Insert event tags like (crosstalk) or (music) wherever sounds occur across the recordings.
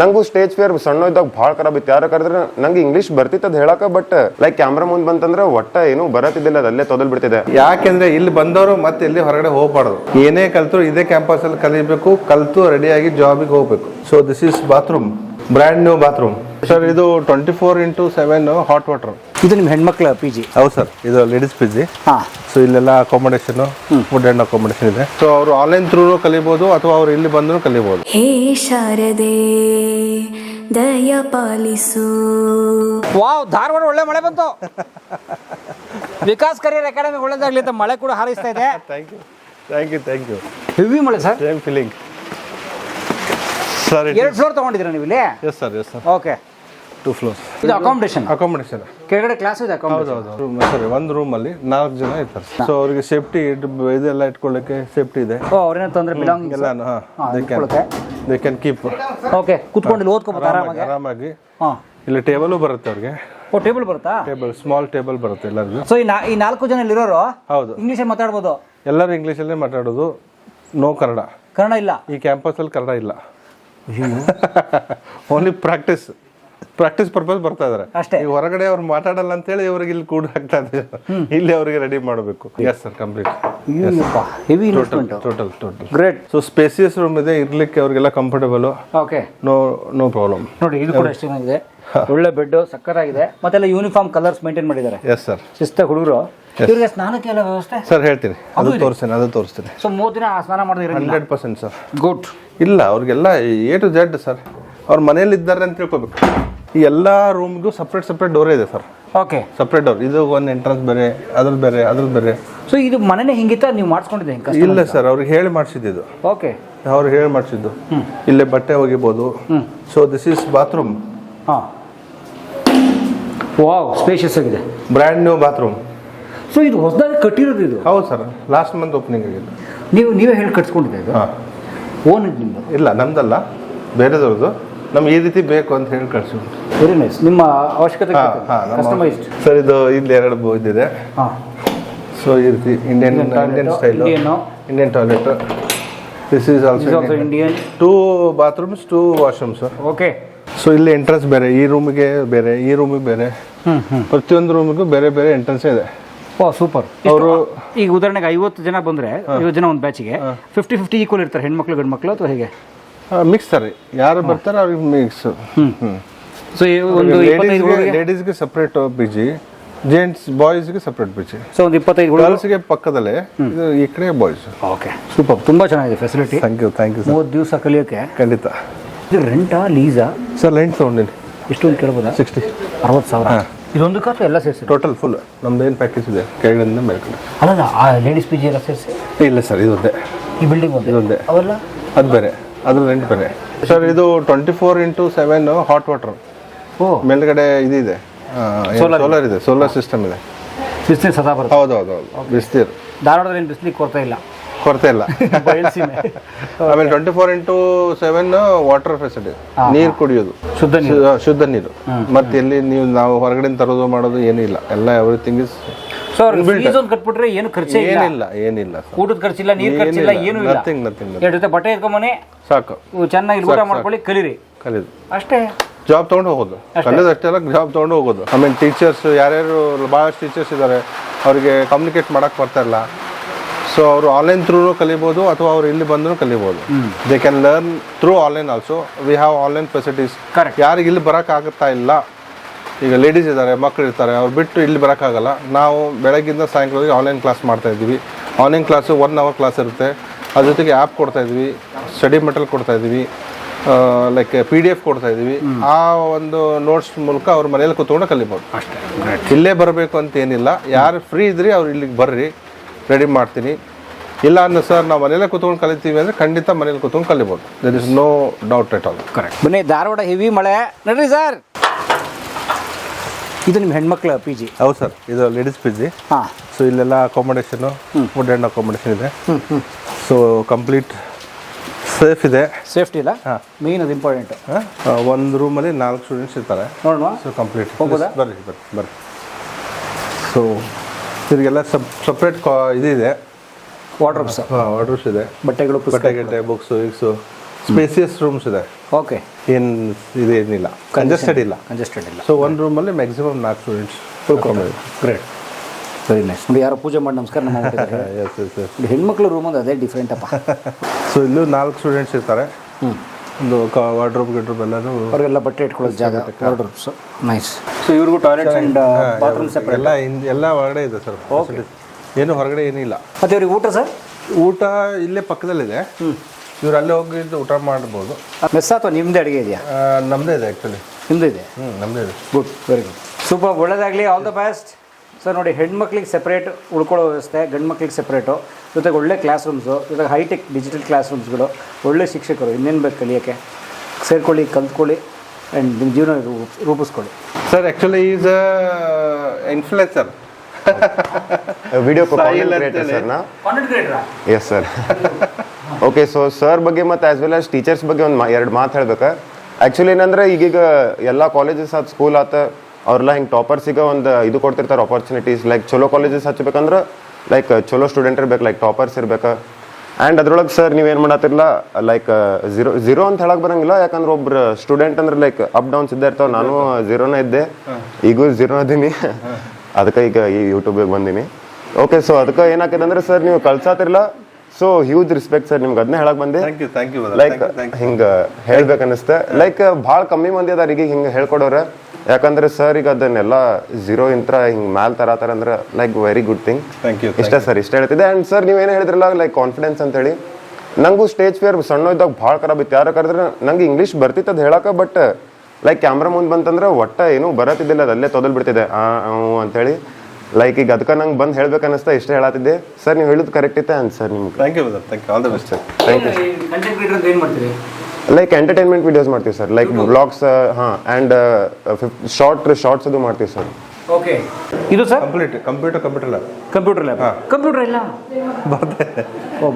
ನಂಗೂ stage fear ಸಣ್ಣ ಇದ್ದಾಗ ಭಾಳ ಖರಾಬ್ ಇತ್ತು. ಯಾರು ಕರೆದ್ರೆ ನಂಗೆ ಇಂಗ್ಲಿಷ್ ಅದು ಹೇಳಕ ಬಟ್ ಲೈಕ್ ಕ್ಯಾಮ್ರಾ ಮುಂದೆ ಬಂತಂದ್ರೆ ಒಟ್ಟ ಏನು ಬರತ್ತಿದ್ದಿಲ್ಲ ಅದಲ್ಲೇ ತೊದಲ್ ಬಿಡ್ತಿದೆ ಯಾಕೆಂದ್ರೆ ಇಲ್ಲಿ ಬಂದವರು ಮತ್ತೆ ಇಲ್ಲಿ ಹೊರಗಡೆ ಹೋಗ್ಬಾರ್ದು. ಏನೇ ಕಲ್ತರು ಇದೇ ಕ್ಯಾಂಪಸ್ ಅಲ್ಲಿ ಕಲಿಬೇಕು, ಕಲ್ತು ರೆಡಿಯಾಗಿ ಜಾಬಿಗೆ ಹೋಗ್ಬೇಕು. So this is bathroom brand new bathroom sir ಇದು twenty four into seven hot water ಇದು ನಿಮ್ಮ ಹೆಣ್ಮಕ್ಳ ಪಿ ಜಿ ಹೌದು ಸರ್ ಇದು ಲೇಡೀಸ್ ಪಿ ಜಿ ಹಾಂ. ಸೊ ಇಲ್ಲೆಲ್ಲ ಅಕಾಮಡೇಷನ್ ಫುಡ್ ಅಂಡ್ ಅಕಾಮಡೇಷನ್ ಇದೆ. ಸೊ ಅವರು ಆನ್ಲೈನ್ ಥ್ರೂ ಕಲಿಬಹುದು ಅಥವಾ ಅವ್ರು ಇಲ್ಲಿ ಬಂದ್ರು ಕಲಿಬಹುದು ಹೇ ಶಾರದೆ ದಯ ಪಾಲಿಸು. ವಾವ್ ಧಾರವಾಡ ಒಳ್ಳೆ ಮಳೆ ಬಂತು. ವಿಕಾಸ್ ಕರಿಯರ್ ಅಕಾಡೆಮಿ ಒಳ್ಳೆದಾಗ್ಲಿ ಅಂತ ಮಳೆ ಕೂಡ ಹಾರಿಸ್ತಾ ಇದೆ. Thank you thank you thank you heavy ಮಳೆ ಸರ್ ಸೇಮ್ ಫೀಲಿಂಗ್ ಸರ್ ಎರಡು ಫ್ಲೋರ್ ತಗೊಂಡಿದ್ದೀರಾ ನೀವು ಇಲ್ಲಿ? Yes sir yes sir okay two floors ಇದು ಅಕಾಮಿಡೇಷನ್ ಅಕಾಮಿಡೇಷನ್ ಕೆಳಗಡೆ ಕ್ಲಾಸ್ ಇದೆ ಹೌದು ಹೌದು. ರೂಮ್ ಸರಿ ಒಂದು ರೂಮಲ್ಲಿ ನಾಲ್ಕು ಜನ ಇರ್ತಾರೆ. ಸೊ ಅವರಿಗೆ ಸೇಫ್ಟಿ ಇದೆಲ್ಲ ಇಟ್ಕೊಳ್ಳಕ್ಕೆ ಸೇಫ್ಟಿ ಇದೆ. ಓ ಅವ್ರೇನೋ ತೊಂದರೆ ಬಿಲಾಂಗ್ ಎಲ್ಲ ಹಾ, they can. They can keep okay ಕುತ್ಕೊಂಡು ಇಲ್ಲಿ ಓದ್ಕೋಬೋದು ಆರಾಮಾಗಿ. ಆರಾಮಾಗಿ. ಹಾಂ. ಇಲ್ಲಿ ಟೇಬಲು ಬರುತ್ತೆ ಅವ್ರಿಗೆ. ಓ ಟೇಬಲ್ ಬರುತ್ತಾ? ಟೇಬಲ್ ಸ್ಮಾಲ್ ಟೇಬಲ್ ಬರುತ್ತೆ ಎಲ್ಲರಿಗೂ. ಸೊ ಈ ನಾ ಈ ನಾಲ್ಕು ಜನ ಇಲ್ಲಿರೋರು ಹೌದು. ಇಂಗ್ಲೀಷಲ್ಲಿ ಮಾತಾಡ್ಬೋದು? ಎಲ್ಲರೂ ಇಂಗ್ಲೀಷಲ್ಲೇ ಮಾತಾಡೋದು. ನೋ ಕನ್ನಡ. ಕನ್ನಡ ಇಲ್ಲ. ಈ ಕ್ಯಾಂಪಸ್ ಅಲ್ಲಿ ಕನ್ನಡ ಇಲ್ಲ. ಓನ್ಲಿ ಪ್ರಾಕ್ಟೀಸ್ ಪ್ರಾಕ್ಟೀಸ್ ಪರ್ಪಸ್ ಬರ್ತಾ ಇದಾರೆ. ಅಷ್ಟೇ. ಹೊರಗಡೆ ಅವ್ರು ಮಾತಾಡಲ್ಲ ಅಂತ ಹೇಳಿ ಇವ್ರಿಗೆ ಇಲ್ಲಿ ಕೂಡ ಹಾಕ್ತಾ ಇದ್ದಾರೆ ಇಲ್ಲಿ ಅವರಿಗೆ ರೆಡಿ ಮಾಡಬೇಕು. Yes sir complete heavy total total great so spacious room ಇದೆ ಇರ್ಲಿಕ್ಕೆ ಅವ್ರಿಗೆಲ್ಲ comfortable okay no no problem ನೋಡಿ ಇದು ಕೂಡ ಎಷ್ಟು ಚೆನ್ನಾಗಿದೆ (laughs) ಒಳ್ಳೆ ಬೆಡ್ ಸಕ್ಕತ್ತಾಗಿದೆ. ಮತ್ತೆಲ್ಲ ಯೂನಿಫಾರ್ಮ್ ಕಲರ್ಸ್ ಮೇಂಟೈನ್ ಮಾಡಿದ್ದಾರೆ. ಎಸ್ ಸರ್ ಶಿಸ್ತ ಹುಡುಗರು. ಇವ್ರಿಗೆ ಸ್ನಾನಕ್ಕೆ ಎಲ್ಲ ವ್ಯವಸ್ಥೆ? ಸರ್ ಹೇಳ್ತೀನಿ. ಅದು ತೋರಿಸ್ತೀನಿ ಅದು ತೋರಿಸ್ತೀನಿ. ಸೊ ಮೂರು ದಿನ ಸ್ನಾನ ಮಾಡಿದ್ರೆ ಹಂಡ್ರೆಡ್ ಪರ್ಸೆಂಟ್ ಸರ್ ಗುಡ್ ಇಲ್ಲ ಅವ್ರಿಗೆಲ್ಲ ಎ ಟು ಜೆಡ್ ಸರ್ ಅವ್ರ ಮನೇಲಿ ಇದ್ದಾರೆ ಅಂತ ತಿಳ್ಕೊಬೇಕು. ಈ ಎಲ್ಲ ರೂಮ್ಗೂ ಸಪ್ರೇಟ್ ಸಪ್ರೇಟ್ ಡೋರ್ ಇದೆ ಸರ್ ಓಕೆ ಸಪ್ರೇಟ್ ಡೋರ್ ಇದು ಒಂದು ಎಂಟ್ರೆನ್ಸ್ ಬೇರೆ ಅದ್ರದ್ದು ಬೇರೆ ಅದ್ರದ್ದು ಬೇರೆ. ಸೊ ಇದು ಮನೆನೇ ಹಿಂಗಿತ್ತ ನೀವು ಮಾಡಿಸ್ಕೊಂಡಿದ್ದೆ ಹಿಂಗೆ ಇಲ್ಲ ಸರ್ ಅವ್ರಿಗೆ ಹೇಳಿ ಮಾಡಿಸಿದ್ದು ಓಕೆ ಅವ್ರು ಹೇಳಿ ಮಾಡಿಸಿದ್ದು. ಇಲ್ಲೇ ಬಟ್ಟೆ ಒಗಿಬೋದು. ಸೊ ದಿಸ್ ಇಸ್ ಬಾತ್ರೂಮ್ ಹಾಂ. ವಾವ್ ಸ್ಪೇಷಿಯಸ್ ಆಗಿದೆ. ಬ್ರ್ಯಾಂಡ್ ನ್ಯೂ ಬಾತ್ರೂಮ್ ಸೊ ಇದು ಹೊಸದಾಗಿ ಕಟ್ಟಿರೋದು ಇದು. ಹೌದು ಸರ್ ಲಾಸ್ಟ್ ಮಂತ್ ಓಪನಿಂಗ್ ಆಗಿದೆ ನೀವು ನೀವೇ ಹೇಳಿ ಕಟ್ಸ್ಕೊಂಡಿದ್ದೆ ಇದು? ಹಾಂ. ಓನ್ ನಿಮ್ಮದು ಇಲ್ಲ ನಮ್ದಲ್ಲ ಬೇರೆದವ್ರದ್ದು. ನಮ್ಗೆ ಈ ರೀತಿ ಬೇಕು ಅಂತ ಹೇಳಿ ಕಳ್ಸಿ ವೆರಿ ನೈಸ್ ನಿಮ್ಮ ಅವಶ್ಯಕತೆ ಹಾಂ ಹಾಂ ಕಸ್ಟಮೈಸ್ಡ್ ಸರ್ ಇದು ಇಲ್ಲಿ ಎರಡು ಬೋ- ಇದಿದೆ. ಹಾಂ. ಸೊ ಈ ರೀತಿ Indian Indian style. Indian toilet this is also Indian two bathrooms two washrooms okay so ಇಲ್ಲಿ ಎಂಟ್ರೆನ್ಸ್ ಬೇರೆ ಈ ರೂಮಿಗೆ ಬೇರೆ ಈ ರೂಮಿಗೆ ಬೇರೆ. ಪ್ರತಿಯೊಂದು ರೂಮಿಗೂ ಬೇರೆ ಬೇರೆ ಎಂಟ್ರೆನ್ಸ್ ಇದೆ. Oh super. ಅವರು ಈಗ ಉದಾಹರಣೆಗೆ ಐವತ್ತು ಜನ ಬಂದ್ರೆ ಐವತ್ತು ಜನ ಒಂದು ಬ್ಯಾಚಿಗೆ ಫಿಫ್ಟಿ ಫಿಫ್ಟಿ ಈಕ್ವಲ್ ಇರ್ತಾರೆ ಹೆಣ್ಮಕ್ಳು ಗಂಡು ಮಕ್ಕಳು ಅಥವಾ ಹೇಗೆ? Mix sir. ಯಾರು ಬರ್ತಾರೆ ಅವ್ರಿಗೆ ಮಿಕ್ಸ್ ಸೊ ಒಂದು ಲೇಡೀಸ್ಗೆ ಸಪ್ರೇಟ್ ಬಿಜಿ ಜೆಂಟ್ಸ್ ಬಾಯ್ಸ್ಗೆ ಸಪ್ರೇಟ್ ಬೀಚ್ ಸೊ ಒಂದು ಇಪ್ಪತ್ತೈದು ಗರ್ಲ್ಸ್ಗೆ ಪಕ್ಕದಲ್ಲೇ ಇದು ಈ ಕಡೆ ಬಾಯ್ಸ್ ಓಕೆ ಸೂಪರ್ ತುಂಬ ಚೆನ್ನಾಗಿದೆ facility thank you thank you sir ಮೂವತ್ತು ದಿವಸ ಕಲಿಯೋಕ್ಕೆ ಖಂಡಿತ. ಇದು ರೆಂಟಾ ಲೀಸಾ ಸರ್ ಲೆಂಟ್ ತೊಗೊಂಡಿನಿ. ಎಷ್ಟೊಂದು ಕೇಳ್ಬೋದಾ? ಸಿಕ್ಸ್ಟಿ ಅರವತ್ತು ಸಾವಿರ. ಇದೊಂದು ಕಾಸು ಎಲ್ಲ ಸೇರಿಸಿ? ಟೋಟಲ್ ಫುಲ್ ನಮ್ದು ಏನು ಪ್ಯಾಕೇಜ್ ಇದೆ? ಕೆಳಗಡೆಯಿಂದ ಮೇಲ್ಕೊಂಡು ಅಲ್ಲ ಆ ಲೇಡೀಸ್ ಪಿ ಜಿ ಎಲ್ಲ ಸೇರಿಸಿ? ಇಲ್ಲ ಸರ್ ಇದೊಂದೇ. ಈ ಬಿಲ್ಡಿಂಗ್ ಒಂದು? ಇದೊಂದೇ. ಅವೆಲ್ಲ? ಅದು ಬೇರೆ. ಅದ್ರ ರೆಂಟ್ ಬೇರೆ. ಸರ್ ಇದು twenty four into seven hot water oh. ಮೇಲ್ಗಡೆ ಇದಿದೆ. ಸೋಲರ್ ಸೋಲಾರ್ ಇದೆ. ಸೋಲಾರ್ ಸಿಸ್ಟಮ್ ಇದೆ. ಬಿಸ್ತೀರ್ ಸದಾ ಬರುತ್ತೆ? ಹೌದು ಹೌದು ಹೌದು ಬಿಸ್ತೀರ್. ಧಾರವಾಡದಲ್ಲಿ ಏನು ಬಿಸ್ಲಿಕ್ಕೆ ಕೊಡ್ತಾ ಇಲ್ಲ? ಕೊರತೆ ಇಲ್ಲ. (laughs) ಆಮೇಲೆ twenty four into seven water facility ನೀರು ಕುಡಿಯೋದು. ಶುದ್ಧ ನೀರು. ಶುದ್ಧ ನೀರು. ಮತ್ತೆ ಎಲ್ಲಿ ನೀವು ನಾವು ಹೊರಗಡೆ ತರೋದು ಮಾಡೋದು ಏನಿಲ್ಲ ಎಲ್ಲ ಎವ್ರಿಥಿಂಗ್ ಇಸ್ ಕಟ್ಬಿಟ್ರೆ ಏನು ಖರ್ಚು ಇಲ್ಲ. ಏನಿಲ್ಲ ಏನಿಲ್ಲ ಊಟದ ಖರ್ಚಿಲ್ಲ ನೀರು ಖರ್ಚಿಲ್ಲ ಏನು ಇಲ್ಲ. ನಥಿಂಗ್ ನಥಿಂಗ್ ಎರಡು ಜೊತೆ ಬಟ್ಟೆ ಎತ್ಕೊಂಬನೆ ಸಾಕು. ಚೆನ್ನಾಗಿ ಊಟ ಮಾಡ್ಕೊಳ್ಳಿ ಕಲೀರಿ. ಕಲಿಯೋದು ಅಷ್ಟೇ. ಜಾಬ್ ತೊಗೊಂಡು ಹೋಗೋದು. ಕಲಿಯೋದು ಅಷ್ಟೇ ಅಲ್ಲ ಜಾಬ್ ತೊಗೊಂಡು ಹೋಗೋದು. ಆಮೇಲೆ ಟೀಚರ್ಸ್ ಯಾರ್ಯಾರು ಭಾಳಷ್ಟು ಟೀಚರ್ಸ್ ಇದ್ದಾರೆ ಅವರಿಗೆ ಕಮ್ಯುನಿಕೇಟ್ ಮಾಡಕ್ ಬರ್ತಾ ಇಲ್ಲ. ಸೊ ಅವರು ಆನ್ಲೈನ್ ಥ್ರೂ ಕಲಿಬೋದು ಅಥವಾ ಅವ್ರು ಇಲ್ಲಿ ಬಂದರೂ ಕಲಿಬೋದು. They can learn through online also we have online facilities. ಯಾರಿಗೆ ಇಲ್ಲಿ ಬರೋಕ್ಕಾಗುತ್ತಾ ಇಲ್ಲ ಈಗ ಲೇಡೀಸ್ ಇದ್ದಾರೆ ಮಕ್ಕಳು ಇರ್ತಾರೆ ಅವ್ರು ಬಿಟ್ಟು ಇಲ್ಲಿ ಬರೋಕ್ಕಾಗಲ್ಲ ನಾವು ಬೆಳಗ್ಗಿಂದ ಸಾಯಂಕಾಲದಲ್ಲಿ ಆನ್ಲೈನ್ ಕ್ಲಾಸ್ ಮಾಡ್ತಾ ಇದ್ದೀವಿ. Online class one hour class ಇರುತ್ತೆ. ಅದ್ರ ಜೊತೆಗೆ ಆ್ಯಪ್ ಕೊಡ್ತಾ ಇದ್ವಿ ಸ್ಟಡಿ ಮೆಟಲ್ ಕೊಡ್ತಾ ಇದ್ದೀವಿ. ಲೈಕ್ ಪಿ ಡಿ ಎಫ್ ಕೊಡ್ತಾ ಇದ್ದೀವಿ. ಆ ಒಂದು ನೋಟ್ಸ್ ಮೂಲಕ ಅವ್ರ ಮನೇಲಿ ಕೂತ್ಕೊಂಡು ಕಲಿಬೋದು. ಅಷ್ಟೇ. ಇಲ್ಲೇ ಬರಬೇಕು ಅಂತ ಏನಿಲ್ಲ. ಯಾರು ಫ್ರೀ ಇದ್ರಿ ಅವ್ರು ಇಲ್ಲಿಗೆ ಬರ್ರಿ. ರೆಡಿ ಮಾಡ್ತೀನಿ. ಇಲ್ಲ ಅಂದ್ರೆ ಸರ್ ನಾವು ಮನೇಲೆ ಕೂತ್ಕೊಂಡು ಕಲಿತೀವಿ ಅಂದರೆ ಖಂಡಿತ ಮನೇಲಿ ಕೂತ್ಕೊಂಡು ಕಲಿಬೋದು. There is no doubt at all correct ಬನ್ನಿ ಧಾರವಾಡ ಹೆವಿ ಮಳೆ. ನಡ್ರಿ ಸರ್ ಇದು ನಿಮ್ಮ ಹೆಣ್ಮಕ್ಳ ಪಿ ಜಿ ಹೌದು ಸರ್ ಇದು ಲೇಡೀಸ್ ಪಿ ಜಿ ಹಾಂ. ಸೊ ಇಲ್ಲೆಲ್ಲ ಅಕಾಮಿಡೇಷನು ಫುಡ್ ಆ್ಯಂಡ್ ಅಕಾಮಿಡೇಷನ್ ಇದೆ. ಸೊ ಕಂಪ್ಲೀಟ್ ಸೇಫ್ ಇದೆ. ಸೇಫ್ಟಿ ಇಲ್ಲ? ಮೇನ್ ಅದು ಇಂಪಾರ್ಟೆಂಟ್ ಒಂದು ರೂಮಲ್ಲಿ ನಾಲ್ಕು ಸ್ಟೂಡೆಂಟ್ಸ್ ಇರ್ತಾರೆ. ನೋಡೋಣ ಸೊ ಕಂಪ್ಲೀಟ್ ಹೋಗ್ಬೋದಾ? ಬರ್ರಿ ಬರ್ರಿ ಬರ್ರಿ. ಸೊ ಇವ್ರಿಗೆಲ್ಲ ಸಪ್ ಸಪ್ರೇಟ್ ಕಾ ಇದಿದೆ ವಾಟ್ರೂಮ್ಸ್ ಆರ್ಡರ್ಸ್ ಇದೆ. ಬಟ್ಟೆಗಳು ಪುಸ್ತಕ. ಬಟ್ಟೆ ಗಿಟ್ಟೆ ಬುಕ್ಸು ಇಕ್ಸು ಸ್ಪೇಸಿಯಸ್ ರೂಮ್ಸ್ ಇದೆ. ಓಕೆ. ಏನು ಇದೇನಿಲ್ಲ ಕಂಜೆಸ್ಟೆಡ್ ಇಲ್ಲ. ಕಂಜೆಸ್ಟೆಡ್ ಇಲ್ಲ. ಸೊ ಒಂದು ರೂಮಲ್ಲಿ ಮ್ಯಾಕ್ಸಿಮಮ್ ನಾಲ್ಕು ಸ್ಟೂಡೆಂಟ್ಸ್ ಗ್ರೇಟ್ ವೆರಿ ನೈಸ್ ನೋಡಿ ಯಾರೋ ಪೂಜೆ ಮಾಡಿ ನಮಸ್ಕಾರ ನಮ್ಮ (laughs) ಹೆಣ್ಮಕ್ಳು ರೂಮ್ ಅದು ಅದೇ ಡಿಫ್ರೆಂಟ್ ಅಪ್ಪ. (laughs) ಸೊ ಇಲ್ಲೂ ನಾಲ್ಕು ಸ್ಟೂಡೆಂಟ್ಸ್ ಇರ್ತಾರೆ. ಒಂದು ವಾರ್ಡ್ರೋಬ್ ಗಿಡ್ರೋಬ್ ಎಲ್ಲರೂ ಅವ್ರಿಗೆಲ್ಲ ಬಟ್ಟೆ ಇಟ್ಕೊಳ್ಳೋದು ಜಾಗ ವಾರ್ಡ್ರೋಬ್ಸ್ ನೈಸ್ ಸೊ ಇವ್ರಿಗೂ ಟಾಯ್ಲೆಟ್ಸ್ ಆ್ಯಂಡ್ ಬಾತ್ರೂಮ್ ಸೆಪರೇಟ್ ಎಲ್ಲ ಎಲ್ಲ ಹೊರಗಡೆ ಇದೆ ಸರ್. ಏನು ಹೊರಗಡೆ ಏನಿಲ್ಲ. ಮತ್ತೆ ಇವ್ರಿಗೆ ಊಟ ಸರ್? ಊಟ ಇಲ್ಲೇ ಪಕ್ಕದಲ್ಲಿದೆ. ಇವ್ರು ಅಲ್ಲೇ ಹೋಗಿ ಊಟ ಮಾಡ್ಬೋದು. ಮೆಸ್ ಅಥವಾ ನಿಮ್ಮದೇ ಅಡುಗೆ ಇದೆಯಾ? ನಮ್ಮದೇ ಇದೆ ಆ್ಯಕ್ಚುಲಿ ನಿಮ್ಮದು ಇದೆ? ಹ್ಞೂ ನಮ್ಮದೇ ಇದೆ. ಗುಡ್ ವೆರಿ ಗುಡ್ ಸೂಪರ್ ಒಳ್ಳೇದಾಗಲಿ ಆಲ್ ದ ಬೆಸ್ಟ್ ಸರ್ ನೋಡಿ ಹೆಣ್ಮಕ್ಳಿಗೆ ಸಪ್ರೇಟ್ ಉಳ್ಕೊಳ್ಳೋ ವ್ಯವಸ್ಥೆ ಗಂಡು ಮಕ್ಳಿಗೆ ಸೆಪ್ರೇಟು ಜೊತೆಗೆ ಒಳ್ಳೆ ಕ್ಲಾಸ್ ರೂಮ್ಸು ಜೊತೆಗೆ ಹೈಟೆಕ್ ಡಿಜಿಟಲ್ ಕ್ಲಾಸ್ ರೂಮ್ಸ್ಗಳು ಒಳ್ಳೆ ಶಿಕ್ಷಕರು ಇನ್ನೇನು ಬೇಕು ಕಲಿಯೋಕ್ಕೆ? ಸೇರ್ಕೊಳ್ಳಿ ಕಲ್ತ್ಕೊಳ್ಳಿ ಆ್ಯಂಡ್ ನಿಮ್ಮ ಜೀವನ ರೂಪಿಸ್- ರೂಪಿಸ್ಕೊಳ್ಳಿ. Sir actually is influencer video yes sir okay so sir ಬಗ್ಗೆ ಮತ್ತು ಆಸ್ ವೆಲ್ ಆಸ್ ಟೀಚರ್ಸ್ ಬಗ್ಗೆ ಒಂದು ಎರಡು ಮಾತು ಹೇಳ್ಬೇಕು. ಆ್ಯಕ್ಚುಲಿ ಏನಂದ್ರೆ ಈಗೀಗ ಎಲ್ಲ ಕಾಲೇಜಸ್ ಆತ ಸ್ಕೂಲ್ ಆತ ಅವ್ರೆಲ್ಲ ಹಿಂಗೆ ಟಾಪರ್ಸಿಗೆ ಒಂದು ಇದು ಕೊಡ್ತಿರ್ತಾರೆ ಆಪರ್ಚುನಿಟೀಸ್ ಲೈಕ್ ಚಲೋ ಕಾಲೇಜಸ್ ಹಚ್ಬೇಕಂದ್ರೆ ಲೈಕ್ ಚಲೋ ಸ್ಟೂಡೆಂಟ್ ಇರ್ಬೇಕು ಲೈಕ್ ಟಾಪರ್ಸ್ ಇರ್ಬೇಕು. ಆ್ಯಂಡ್ ಅದ್ರೊಳಗೆ ಸರ್ ನೀವೇನು ಮಾಡತ್ತಿರಲ್ಲ ಲೈಕ್ ಝೀರೋ ಝೀರೋ ಅಂತ ಹೇಳಕ್ ಬರಂಗಿಲ್ಲ ಯಾಕಂದ್ರೆ ಒಬ್ರು ಸ್ಟೂಡೆಂಟ್ ಅಂದ್ರೆ ಲೈಕ್ ಅಪ್ ಡೌನ್ಸ್ ಇದ್ದೇ ಇರ್ತಾವೆ ನಾನು ಝೀರೋನೇ ಇದ್ದೆ ಈಗೂ ಝೀರೋ ಅದೀನಿ ಅದಕ್ಕೆ ಈಗ ಈ ಯೂಟ್ಯೂಬಿಗೆ ಬಂದೀನಿ. ಓಕೆ ಸೊ ಅದಕ್ಕೆ ಏನಾಗಿದೆ ಅಂದ್ರೆ ಸರ್ ನೀವು ಕಳ್ಸಾತಿರ್ಲ. ಸೊ ಹ್ಯೂಜ್ ರಿಸ್ಪೆಕ್ಟ್ ಸರ್ ನಿಮ್ಗೆ ಅದನ್ನೇ ಹೇಳಕ್ ಬಂದೆ. ಲೈಕ್ ಹಿಂಗ ಹೇಳ್ಬೇಕು ಅನಿಸ್ತೆ ಲೈಕ್ ಭಾಳ ಕಮ್ಮಿ ಮಂದಿ ಅದಾರ ಈಗ ಹಿಂಗೆ ಹೇಳ್ಕೊಡೋರ. ಯಾಕಂದ್ರೆ ಸರ್ ಈಗ ಅದನ್ನೆಲ್ಲ ಝೀರೋ ಇಂತ್ರ ಹಿಂಗ್ ಮ್ಯಾಲ್ ತರತಾರ ಅಂದ್ರೆ ಲೈಕ್ ವೆರಿ ಗುಡ್ ಥಿಂಗ್ ಇಷ್ಟ ಸರ್ ಇಷ್ಟ ಹೇಳ್ತಿದ್ದೆ. ಆ್ಯಂಡ್ ಸರ್ ನೀವೇನು ಹೇಳಿದ್ರಲ್ಲ ಲೈಕ್ ಕಾನ್ಫಿಡೆನ್ಸ್ ಅಂತ ಹೇಳಿ. ನಂಗೂ ಸ್ಟೇಜ್ ಫಿಯರ್ ಸಣ್ಣ ಇದ್ದಾಗ ಭಾಳ ಖರಾಬ್ ಇತ್ತು. ಯಾರು ಕರೆದ್ರೆ ನಂಗೆ ಇಂಗ್ಲೀಷ್ ಬರ್ತಿತ್ತು ಅದು ಹೇಳಕ್ಕೆ ಬಟ್ ಲೈಕ್ ಕ್ಯಾಮ್ರಾ ಮುಂದೆ ಬಂತಂದ್ರೆ ಒಟ್ಟ ಏನು ಬರತ್ತಿದ್ದಿಲ್ಲ ಅದು ಅಲ್ಲೇ ತೊದಲ್ ಬಿಡ್ತಿದೆ ಅಂತೇಳಿ. ಲೈಕ್ ಈಗ ಅದಕ್ಕೆ ನಂಗೆ ಬಂದು ಹೇಳ್ಬೇಕು ಅನ್ನಿಸ್ತಾ ಇಷ್ಟ ಹೇಳತ್ತಿದ್ದೆ ಸರ್ ನೀವು ಹೇಳಿದ್ ಕರೆಕ್ಟ್ ಇತ್ತೆ ಅಂತ ಸರ್ ನಿಮ್ಗೆ. Thank you thank you all the best sir thank you content creator ಏನು ಮಾಡ್ತೀರಿ? ಲೈಕ್ ಎಂಟರ್ಟೈನ್ಮೆಂಟ್ ವಿಡಿಯೋಸ್ ಮಾಡ್ತೀವಿ ಸರ್ ಲೈಕ್ ಬ್ಲಾಗ್ಸ್ ಹಾಂ ಆ್ಯಂಡ್ ಶಾರ್ಟ್ ಶಾರ್ಟ್ಸ್ ಅದು ಮಾಡ್ತೀವಿ ಸರ್ ಓಕೆ ಇದು sir complete computer computer lab computer lab computer ಇಲ್ಲ?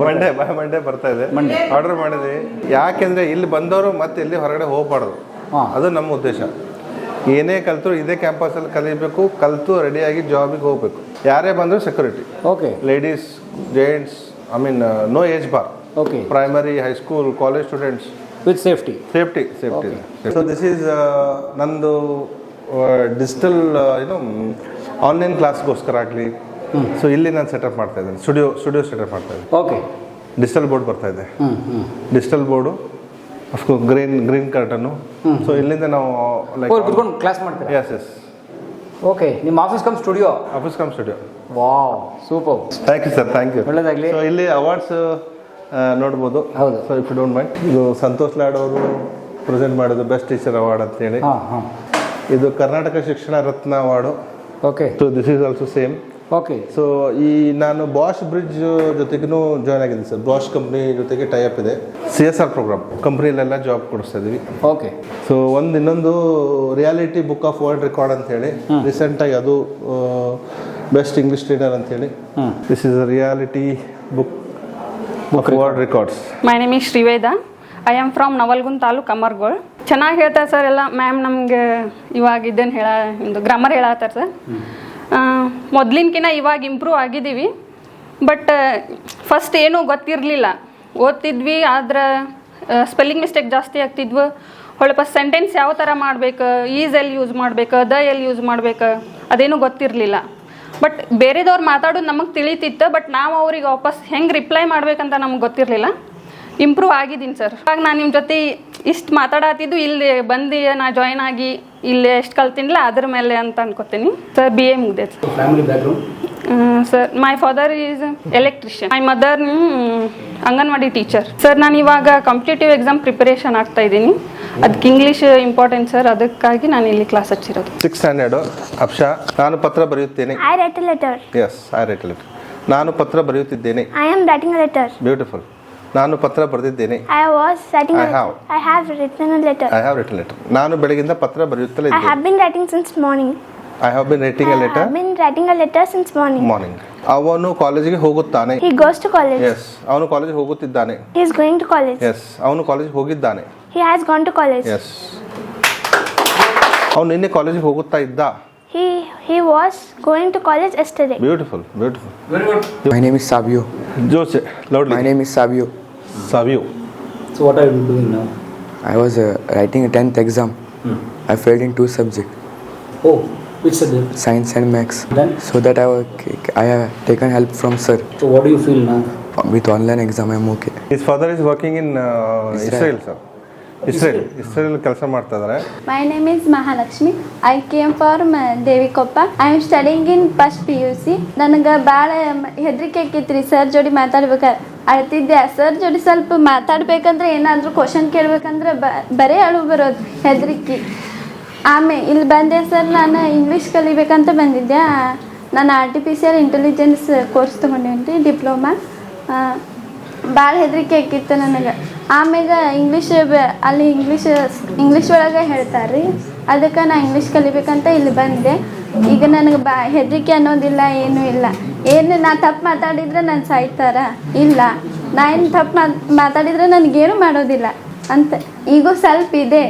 Monday by Monday ಬರ್ತಾ ಇದೆ. ಆರ್ಡರ್ ಮಾಡಿದ್ವಿ. ಯಾಕೆಂದ್ರೆ ಇಲ್ಲಿ ಬಂದವರು ಮತ್ತೆ ಇಲ್ಲಿ ಹೊರಗಡೆ ಹೋಗ್ಬಾರ್ದು. ಅದು ನಮ್ಮ ಉದ್ದೇಶ. ಏನೇ ಕಲಿತರು ಇದೇ ಕ್ಯಾಂಪಸಲ್ಲಿ ಕಲಿಬೇಕು ಕಲಿತು ರೆಡಿಯಾಗಿ ಜಾಬಿಗೆ ಹೋಗ್ಬೇಕು. ಯಾರೇ ಬಂದರೂ security okay. Ladies gents I mean no age bar okay. Primary high school college students with safety safety safety so this is ನಂದು ಡಿಜಿಟಲ್ ಏನು ಆನ್ಲೈನ್ ಕ್ಲಾಸ್ಗೋಸ್ಕರ ಆಗಲಿ. ಸೊ ಇಲ್ಲಿ ನಾನು ಸೆಟಪ್ ಮಾಡ್ತಾ ಇದ್ದೇನೆ. ಸ್ಟುಡಿಯೋ ಸ್ಟುಡಿಯೋ ಸೆಟಪ್ ಮಾಡ್ತಾ ಇದ್ದೀನಿ. ಓಕೆ ಡಿಜಿಟಲ್ ಬೋರ್ಡ್ ಬರ್ತಾ ಇದೆ. Digital board of course green green ಕರ್ಟನ್ನು so ಇಲ್ಲಿಂದ ನಾವು ಲೈಕ್ ಕುತ್ಕೊಂಡು ಕ್ಲಾಸ್ ಮಾಡ್ತೀರಾ? ಎಸ್ ಎಸ್ ಓಕೆ ನಿಮ್ಮ office cum studio office cum studio wow super thank you sir thank you ಒಳ್ಳೆದಾಗಲಿ. So ಇಲ್ಲಿ ಅವಾರ್ಡ್ಸ್ ನೋಡ್ಬೋದು. ಹೌದು. So if you don't mind ಇದು ಸಂತೋಷ್ ಲಾಡ್ ಅವರು ಪ್ರೆಸೆಂಟ್ ಮಾಡಿದ್ದು ಬೆಸ್ಟ್ ಟೀಚರ್ ಅವಾರ್ಡ್ ಅಂತೇಳಿ ಇದು Karnataka Shikshana Ratna award. Okay so this is also same okay so ಈ ನಾನು ಬಾಷ್ ಬ್ರಿಡ್ಜ್ ಜೊತೆಗೂ ಜಾಯ್ನ್ ಆಗಿದ್ದೀನಿ ಸರ್. ಬಾಷ್ ಕಂಪ್ನಿ ಜೊತೆಗೆ ಟೈ ಅಪ್ ಇದೆ. ಸಿ ಎಸ್ ಆರ್ ಪ್ರೋಗ್ರಾಮ್ ಕಂಪ್ನಿಲೆಲ್ಲ ಜಾಬ್ ಕೊಡಿಸ್ತಾ ಇದೀವಿ. ಓಕೆ ಸೊ ಒಂದು ಇನ್ನೊಂದು reality book of world record ಅಂತ ಹೇಳಿ ರೀಸೆಂಟಾಗಿ ಅದು ಬೆಸ್ಟ್ ಇಂಗ್ಲಿಷ್ ಟ್ರೇಡರ್ ಅಂತ ಹೇಳಿ this is reality book book world records my name is Shriveda I am from Navalgund taluk Amargol ಚೆನ್ನಾಗಿ ಹೇಳ್ತಾರೆ ಸರ್ ಎಲ್ಲ ಮ್ಯಾಮ್ ನಮಗೆ ಇವಾಗ ಇದನ್ನು ಹೇಳ ಇದು ಗ್ರಾಮರ್ ಹೇಳತ್ತಾರೆ ಸರ್ ಮೊದ್ಲಿನ್ಕಿನ ಇವಾಗ ಇಂಪ್ರೂವ್ ಆಗಿದ್ದೀವಿ ಬಟ್ ಫಸ್ಟ್ ಏನೂ ಗೊತ್ತಿರಲಿಲ್ಲ. ಓದ್ತಿದ್ವಿ, ಆದ್ರೆ ಸ್ಪೆಲ್ಲಿಂಗ್ ಮಿಸ್ಟೇಕ್ ಜಾಸ್ತಿ ಆಗ್ತಿದ್ವು. ಹೊಳಪ ಸೆಂಟೆನ್ಸ್ ಯಾವ ಥರ ಮಾಡ್ಬೇಕು, ಈಸ್ ಎಲ್ಲಿ ಯೂಸ್ ಮಾಡ್ಬೇಕು, ದ ಎಲ್ಲಿ ಯೂಸ್ ಮಾಡ್ಬೇಕು, ಅದೇನು ಗೊತ್ತಿರಲಿಲ್ಲ. ಬಟ್ ಬೇರೆದವ್ರು ಮಾತಾಡೋದು ನಮಗೆ ತಿಳಿತಿತ್ತು ಬಟ್ ನಾವು ಅವ್ರಿಗೆ ವಾಪಸ್ ಹೆಂಗೆ ರಿಪ್ಲೈ ಮಾಡ್ಬೇಕಂತ ನಮ್ಗೆ ಗೊತ್ತಿರಲಿಲ್ಲ. ಇಂಪ್ರೂವ್ ಆಗಿದ್ದೀನಿ ಸರ್ ಇವಾಗ ನಾನು ನಿಮ್ಮ ಜೊತೆ ಇಷ್ಟು ಮಾತಾಡತ್ತಿದ್ದು ಇಲ್ಲಿ ಬಂದು ನಾ ಜಾಯ್ನ್ ಆಗಿ ಇಲ್ಲಿ ಎಷ್ಟು ಕಲ್ತೀನಿಲ್ಲ ಅದ್ರ ಮೇಲೆ ಅಂತ ಅನ್ಕೋತೀನಿ. Sir B A ಮುಗ್ದೆ family background sir my father is electrician my mother anganwadi teacher sir ನಾನು ಇವಾಗ ಕಾಂಪಿಟೇಟಿವ್ ಎಕ್ಸಾಮ್ ಪ್ರಿಪರೇಷನ್ ಆಗ್ತಾ ಇದ್ದೀನಿ. ಅದಕ್ಕೆ ಇಂಗ್ಲೀಷ್ ಇಂಪಾರ್ಟೆಂಟ್ ಸರ್ ಅದಕ್ಕಾಗಿ ನಾನು ಇಲ್ಲಿ ಕ್ಲಾಸ್ ಹಚ್ಚಿರೋದು. ಸಿಕ್ಸ್ ಸ್ಟ್ಯಾಂಡರ್ಡ್ ಅಪ್ಷಾ. ನಾನು ಪತ್ರ ಬರೆಯುತ್ತೇನೆ. I write letter. Yes I write letter ನಾನು ಪತ್ರ ಬರೆಯುತ್ತಿದ್ದೇನೆ. I am writing letter. Beautiful ನಾನು ಪತ್ರ ಬರೆದಿದ್ದೇನೆ I was writing a I letter. have. I have written a letter. I have written letter ನಾನು ಬೆಳಗಿಂದ ಪತ್ರ ಬರೆಯುತ್ತಲೇ I ಇದ್ದೇನೆ have been writing since morning. I have been writing a I letter have been writing a letter since morning. Morning ಅವನು ಕಾಲೇಜಿಗೆ ಹೋಗುತ್ತಾನೆ He goes to college. Yes ಅವನು ಕಾಲೇಜಿಗೆ ಹೋಗುತ್ತಿದ್ದಾನೆ He is going to college. Yes ಅವನು ಕಾಲೇಜಿಗೆ ಹೋಗಿದ್ದಾನೆ He has gone to college. Yes ಅವನು ನಿನ್ನೆ ಕಾಲೇಜಿಗೆ ಹೋಗುತ್ತಾ ಇದ್ದ He he was going to college yesterday. Beautiful beautiful very good My name is Savio. Jose My loudly name is Savio. So what are you doing now? I was uh, writing a 10th exam. I failed in two subjects, Oh, which subject? science and maths. Then? So that I, was, I have taken help from sir. So what do you feel now? With online exam, I'm okay. His father is working in uh, Israel. Israel, sir. Israel. Israel ಕೆಲಸ ಮಾಡ್ತಾ ಇದ್ದಾರೆ My name is Mahalakshmi. I came from uh, Devikoppa. I am studying in first PUC. ನನಗೆ ಭಾಳ ಹೆದರಿಕೆ ಆಕೈತ್ರಿ sir ಜೋಡಿ ಮಾತಾಡ್ಬೇಕಾದ್ರೆ ಅಳ್ತಿದ್ದೆ sir ಜೋಡಿ ಸ್ವಲ್ಪ ಮಾತಾಡ್ಬೇಕಂದ್ರೆ ಏನಾದರೂ ಕ್ವಶನ್ ಕೇಳ್ಬೇಕಂದ್ರೆ ಬರೇ ಅಳು ಬರೋದು, ಹೆದರಿಕೆ. ಆಮೇಲೆ ಇಲ್ಲಿ ಬಂದೆ ಸರ್, ನಾನು ಇಂಗ್ಲೀಷ್ ಕಲಿಬೇಕಂತ ಬಂದಿದ್ದೆ. ನಾನು ಆರ್ಟಿಫಿಷಿಯಲ್ ಇಂಟೆಲಿಜೆನ್ಸ್ ಕೋರ್ಸ್ ತೊಗೊಂಡೇನಿ ಡಿಪ್ಲೊಮಾ ಭಾಳ ಹೆದರಿಕೆ ಆಕಿತ್ತು ನನಗೆ. ಆಮ್ಯಾಗ ಇಂಗ್ಲೀಷ್ ಅಲ್ಲಿ ಇಂಗ್ಲೀಷ್ ಇಂಗ್ಲೀಷ್ ಒಳಗೆ ಹೇಳ್ತಾರೆ ರೀ ಅದಕ್ಕೆ ನಾನು ಇಂಗ್ಲೀಷ್ ಕಲಿಬೇಕಂತ ಇಲ್ಲಿ ಬಂದೆ. ಈಗ ನನಗೆ ಬಾ, ಹೆದರಿಕೆ ಅನ್ನೋದಿಲ್ಲ, ಏನೂ ಇಲ್ಲ. ಏನು ನಾ ತಪ್ಪು ಮಾತಾಡಿದ್ರೆ ನಾನು ಸಾಯ್ತಾರ? ಇಲ್ಲ. ನಾ ಏನು ತಪ್ಪು ಮಾತ್ ಮಾತಾಡಿದ್ರೆ ನನಗೇನು ಮಾಡೋದಿಲ್ಲ? ಅಂತ. ಈಗೂ ಸ್ವಲ್ಪ ಇದೆ.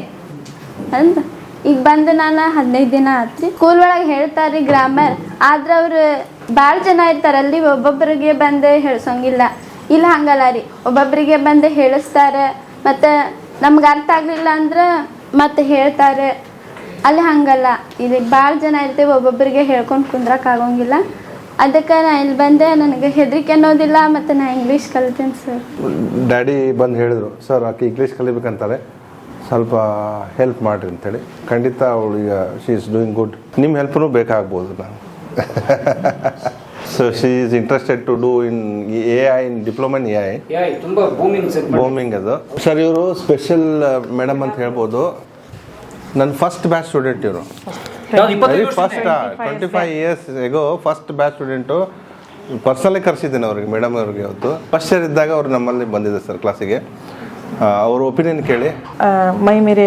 ಅಂತ. ಈಗ ಬಂದು ನಾನು ಹದಿನೈದು ದಿನ ಆತ್ರಿ. ಸ್ಕೂಲ್ ಒಳಗೆ ಹೇಳ್ತಾರೆ ಗ್ರಾಮರ್ ಆದ್ರೆ ಅವರು ಭಾಳ ಜನ ಇರ್ತಾರೆ ಅಲ್ಲಿ ಒಬ್ಬೊಬ್ಬರಿಗೆ ಬಂದು ಹೇಳ್ಸೋಂಗಿಲ್ಲ. ಇಲ್ಲ ಹಂಗಲ್ಲ ರೀ. ಒಬ್ಬೊಬ್ಬರಿಗೆ ಬಂದು ಹೇಳಿಸ್ತಾರೆ. ಮತ್ತು ನಮ್ಗೆ ಅರ್ಥ ಆಗಲಿಲ್ಲ ಅಂದ್ರೆ ಮತ್ತೆ ಹೇಳ್ತಾರೆ. ಅಲ್ಲಿ ಹಂಗಲ್ಲ. ಇಲ್ಲಿ ಭಾಳ ಜನ ಇರ್ತೇವೆ ಒಬ್ಬೊಬ್ಬರಿಗೆ ಹೇಳ್ಕೊಂಡು ಕುಂದ್ರಕ್ಕೆ ಆಗೋಂಗಿಲ್ಲ. ಅದಕ್ಕೆ ನಾ ಇಲ್ಲಿ ಬಂದೆ ನನಗೆ ಹೆದರಿಕೆ ಅನ್ನೋದಿಲ್ಲ ಮತ್ತು ನಾ ಇಂಗ್ಲೀಷ್ ಕಲಿತೀನಿ ಸರ್ ಡ್ಯಾಡಿ ಬಂದು ಹೇಳಿದರು ಸರ್ ಆಕೆ ಇಂಗ್ಲೀಷ್ ಕಲಿಬೇಕಂತಾರೆ ಸ್ವಲ್ಪ ಹೆಲ್ಪ್ ಮಾಡಿರಿ ಅಂತೇಳಿ. ಖಂಡಿತ ಅವಳು ಈಗ ಶಿ ಇಸ್ ಡೂಯಿಂಗ್ ಗುಡ್ ನಿಮ್ಮ ಹೆಲ್ಪ್ನು ಬೇಕಾಗ್ಬೋದು ನಾನು. So she is interested to do in A I in diploma in A I ತುಂಬ ಬೂಮಿಂಗ್ ಬೂಮಿಂಗ್ ಬೋಮಿಂಗ್ ಅದು. ಸರ್ ಇವರು ಸ್ಪೆಷಲ್ ಮೇಡಮ್ ಅಂತ ಹೇಳ್ಬೋದು. ನನ್ನ ಫಸ್ಟ್ ಬ್ಯಾಚ್ ಸ್ಟೂಡೆಂಟ್ ಇವರು very first twenty five years ago first batch student personally ಕರೆಸಿದ್ದೇನೆ ಅವ್ರಿಗೆ madam ಅವ್ರಿಗೆ ಅವತ್ತು ಫಸ್ಟ್ ಇಯರ್ ಇದ್ದಾಗ ಅವ್ರು ನಮ್ಮಲ್ಲಿ ಬಂದಿದೆ ಸರ್ ಕ್ಲಾಸಿಗೆ ಅವ್ರ ಒಪಿನಿಯನ್ ಕೇಳಿ अ, मैं मेरे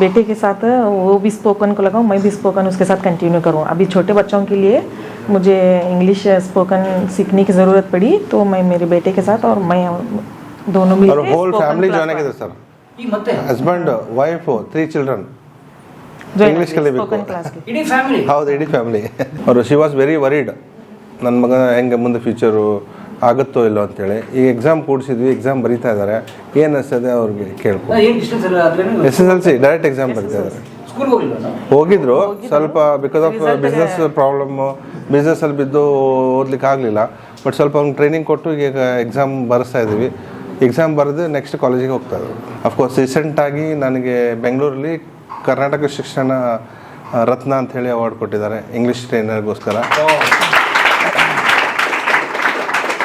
बेटे के साथ वो भी स्पोकन को लगाऊं मैं भी स्पोकन उसके साथ कंटिन्यू करूं अभी छोटे बच्चों के लिए मुझे इंग्लिश स्पोकन सीखने की ज़रूरत पड़ी तो मैं मेरे बेटे के साथ और मैं दोनों ಅವ್ರ मिलकर whole spoken family class join ಆಗಿದೆ ಸರ್ ಈಗ ಮತ್ತೆ ಆಗಿದೆ, ಕಲಿಬೇಕು. ಹೌದು ಇಡೀ ಫ್ಯಾಮಿಲಿ ಅವರು ಶಿ ವಾಸ್ ವೆರಿ ವರಿಡ್ ನನ್ನ ಮಗ ಹೆಂಗೆ ಮುಂದೆ ಫ್ಯೂಚರು ಆಗುತ್ತೋ ಇಲ್ಲೋ ಅಂತೇಳಿ. ಈಗ ಎಕ್ಸಾಮ್ ಕೂಡಿಸಿದ್ವಿ ಎಕ್ಸಾಮ್ ಬರೀತಾ ಇದ್ದಾರೆ ಏನು ಅನಿಸ್ತದೆ ಅವ್ರಿಗೆ ಕೇಳ್ಕೊ. S S L C direct exam ಬರೀತಾ ಇದ್ದಾರೆ ಹೋಗಿದ್ರು. ಸ್ವಲ್ಪ ಬಿಕಾಸ್ ಆಫ್ ಬಿಸ್ನೆಸ್ ಪ್ರಾಬ್ಲಮ್ಮು ಬಿಸ್ನೆಸ್ಸಲ್ಲಿ ಬಿದ್ದು ಓದ್ಲಿಕ್ಕೆ ಆಗಲಿಲ್ಲ. ಬಟ್ ಸ್ವಲ್ಪ ಅವ್ನಿಗೆ ಟ್ರೈನಿಂಗ್ ಕೊಟ್ಟು ಈಗ ಎಕ್ಸಾಮ್ ಬರೆಸ್ತಾ ಇದ್ದೀವಿ. ಎಕ್ಸಾಮ್ ಬರೆದು ನೆಕ್ಸ್ಟ್ ಕಾಲೇಜಿಗೆ ಹೋಗ್ತಾ ಇದ್ರು. ಅಫ್ಕೋರ್ಸ್ ರೀಸೆಂಟಾಗಿ ನನಗೆ ಬೆಂಗಳೂರಲ್ಲಿ ಕರ್ನಾಟಕ ಶಿಕ್ಷಣ ರತ್ನ ಅಂತ ಹೇಳಿ ಅವಾರ್ಡ್ ಕೊಟ್ಟಿದ್ದಾರೆ English ಟ್ರೈನರ್ಗೋಸ್ಕರ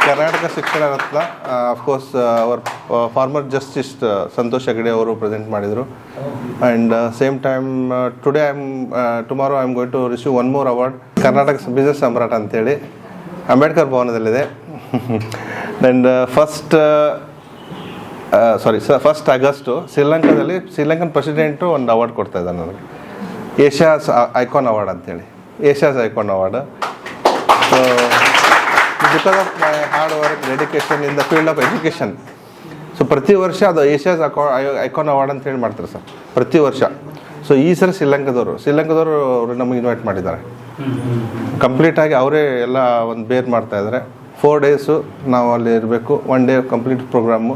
Karnataka Shikshana Ratna of course our former justice Santosh Hegde ಅವರು ಪ್ರೆಸೆಂಟ್ ಮಾಡಿದರು. And same time today I am tomorrow I am going to receive one more award Karnataka business Samrat ಅಂತೇಳಿ Ambedkar ಭವನದಲ್ಲಿದೆ and first sorry sir first August ಶ್ರೀಲಂಕಾದಲ್ಲಿ Sri Lankan president ಒಂದು award ಕೊಡ್ತಾ ಇದ್ದಾರೆ ನನಗೆ. Asia's icon award ಅಂತೇಳಿ. Asia's icon award so because of my hard work dedication in the field of education so ಪ್ರತಿ ವರ್ಷ ಅದು ಏಷ್ಯಾಸ್ ಅಕಾ ಐಕಾನ್ ಅವಾರ್ಡ್ ಅಂತ ಹೇಳಿ ಮಾಡ್ತಾರೆ ಸರ್ ಪ್ರತಿ ವರ್ಷ. ಸೊ ಈ ಸಲ ಶ್ರೀಲಂಕಾದವರು ಶ್ರೀಲಂಕಾದವರು ಅವರು ನಮಗೆ ಇನ್ವೈಟ್ ಮಾಡಿದ್ದಾರೆ. ಕಂಪ್ಲೀಟಾಗಿ ಅವರೇ ಎಲ್ಲ ಒಂದು ಬೇರ್ ಮಾಡ್ತಾ ಇದ್ದಾರೆ. ಫೋರ್ ಡೇಸು ನಾವು ಅಲ್ಲಿ ಇರಬೇಕು. ಒನ್ ಡೇ ಕಂಪ್ಲೀಟ್ ಪ್ರೋಗ್ರಾಮು